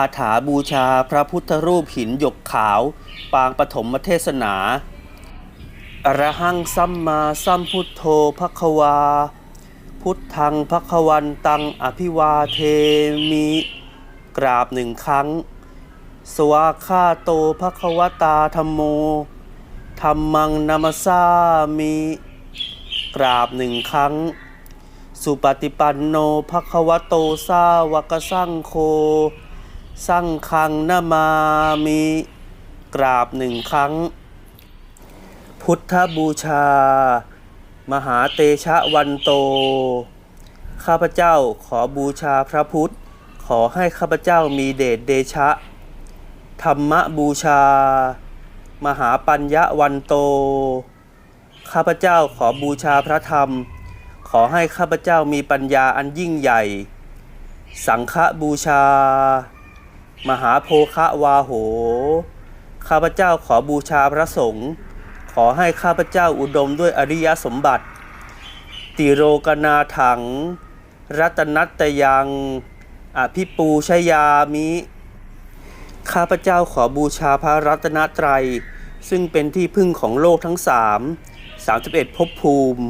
าถาบูชาพระพุทธรูปหินหยกขาว ปางปฐมเทศนา อรหังสัมมาสัมพุทโธภควา พุทธังภควันตังอภิวาเทมิ กราบหนึ่งครั้ง สวาคาโตภควตาธรรมโมธรรมังนามาสามิ กราบหนึ่งครั้งสุปฏิปันโนภควโตสาวกสังโฆ สังฆังนามามิกราบหนึ่งครั้ง พุทธบูชา มหาเตชะวันโต ข้าพเจ้าขอบูชาพระพุทธ ขอให้ข้าพเจ้ามีเดชเดชะ ธรรมบูชา มหาปัญญะวันโต ข้าพเจ้าขอบูชาพระธรรม ขอให้ข้าพเจ้ามีปัญญาอันยิ่งใหญ่ สังฆบูชา มหาโพคะวาโห ข้าพเจ้าขอบูชาพระสงฆ์ขอให้ข้าพเจ้าอุดมด้วยอริยสมบัติ ติโรกนาถัง รัตนัตยังอภิปูชยามิ ข้าพเจ้าขอบูชาพระรัตนตรัย ซึ่งเป็นที่พึ่งของโลกทั้งสาม31ภพภูมิ